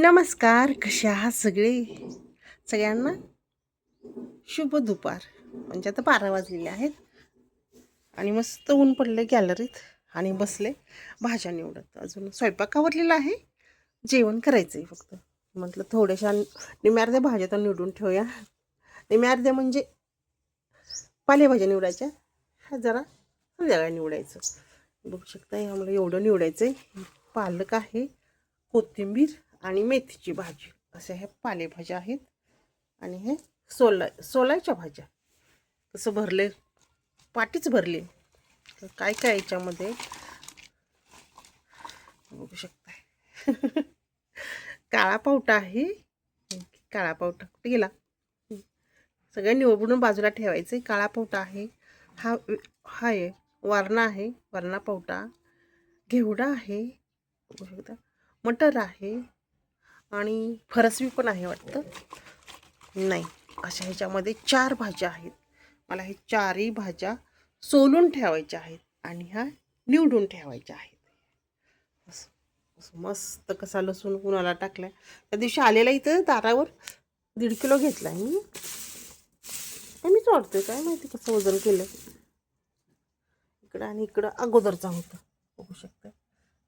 नमस्कार कसे आहात सगळे? सगळ्यांना शुभ दुपार. म्हणजे आता बारा वाजलेले आहेत. आणि मस्त ऊन पडले गॅलरीत आणि बसले भाज्या निवडत. अजून स्वयंपाक आवरलेला आहे. जेवण करायचं आहे फक्त. म्हटलं थोड्याशा निम्यार्ध्या भाज्या तर निवडून ठेवूया. निम्यार्ध्या म्हणजे पालेभाज्या निवडायच्या. ह्या जरा संध्याकाळी निवडायचं. बघू शकता आम्हाला एवढं निवडायचं आहे पालक आहे कोथिंबीर आणि मेथीची भाजी. अशा ह्या पालेभाज्या आहेत. आणि हे सोला सोलायच्या भाज्या. तसं भरले पाटीच भरली. तर काय काय याच्यामध्ये? बघू शकता काळा पावटा आहे. काळा पावटा कुठे गेला? सगळं निवडून बाजूला ठेवायचं आहे काळा पावटा आहे. हा हा आहे. वारणा आहे. वारणा पावटा. घेवडा आहे. बघू शकता. मटर आहे. आणि फरसवी पण आहे वाटतं. नाही अशा ह्याच्यामध्ये चार भाज्या आहेत. मला हे चारही भाज्या सोलून ठेवायच्या आहेत आणि ह्या निवडून ठेवायच्या आहेत. असं मस्त कसा लसूण उन्हाला टाकलाय. त्या दिवशी आलेला इथं दारावर दीड किलो घेतला आहे मी मीच वाटतोय काय माहिती कसं वजन केलं इकडं आणि इकडं अगोदरचा होता. बघू शकता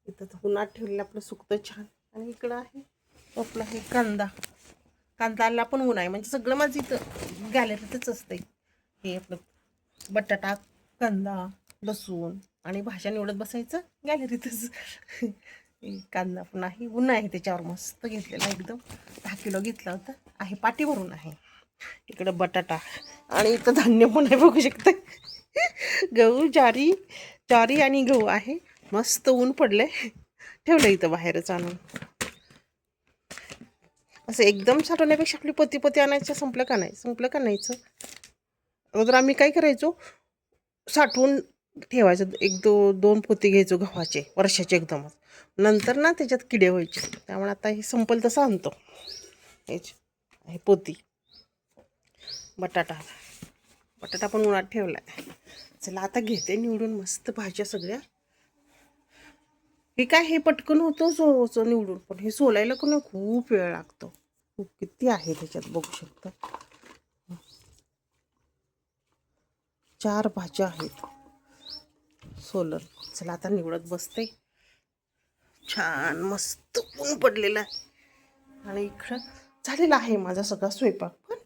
इथं तर उन्हात ठेवलेलं आपलं सुकतं छान. आणि इकडं आहे आपला हे कांदा. कांदाला पण ऊन आहे. म्हणजे सगळं माझं इथं गॅलरीतच असतंय. हे आपलं बटाटा कांदा लसूण आणि भाज्या निवडत बसायचं गॅलरीतच. कांदा पण आहे. ऊन आहे त्याच्यावर मस्त घेतलेला एकदम. दहा किलो घेतला होता. आहे पाटी भरून आहे. इकडं बटाटा आणि इथं धान्य पण आहे बघू शकतं गहू ज्वारी ज्वारी आणि गहू आहे. मस्त ऊन पडलंय. ठेवलं इथं बाहेरच आणून. असं एकदम साठवण्यापेक्षा आपली पोती पोती आणायचं संपलं का नाही? संपलं का नाहीचं? अगोदर आम्ही काय करायचो? साठवून ठेवायचं. एक दो दोन पोती घ्यायचो गव्हाचे वर्षाचे एकदमच. नंतर ना त्याच्यात किडे व्हायचे. त्यामुळे आता हे संपल तसं आणतो. हेच हे पोती. बटाटा. बटाटा पण उन्हात ठेवला आहे चला आता घेते निवडून मस्त भाज्या सगळ्या. हे काय हे पटकन होतं सो सो निवडून. पण हे सोलायला पण खूप वेळ लागतो. खूप किती आहे त्याच्यात बघू शकता? चार भाज्या आहेत. सोलर चला आता निवडत बसते. छान मस्त ऊन पडलेलं आहे. आणि इकडं झालेला आहे माझा सगळा स्वयंपाक पण.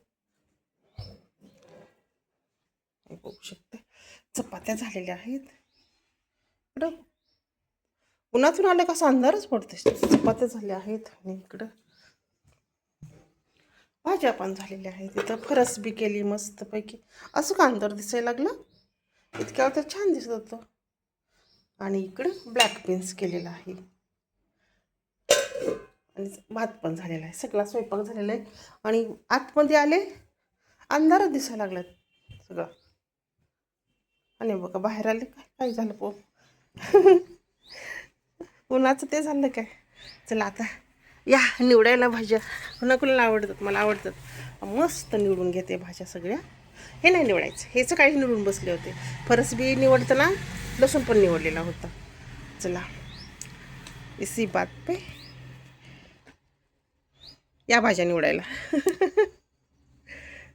बघू शकते. चपात्या झालेल्या आहेत. इकडं उन्हातून आलं कसं अंधारच पडते चपात्या झाल्या आहेत आणि इकडं भाज्या पण झालेल्या आहेत तिथं फरस बी केली मस्तपैकी. असं का अंधार दिसायला लागलं? इतक्या तर छान दिसत होतं. आणि इकडं ब्लॅक पिन्स केलेला आहे. आणि भात पण झालेला आहे. सगळा स्वयंपाक झालेला आहे. आणि आतमध्ये आले अंधारच दिसायला लागलात सगळं. आणि बघा बाहेर आले काय काय झालं पो? उन्हाचं ते झालं काय? चला आता या निवडायला भाज्या. कुणा कुणाला आवडतात? मला आवडतात. मस्त निवडून घेते भाज्या सगळ्या. हे नाही निवडायचं. हेच काही निवडून बसले होते. फरस बी निवडताना लसूण पण निवडलेला होता. चला. इसी बात पे. या भाज्या निवडायला.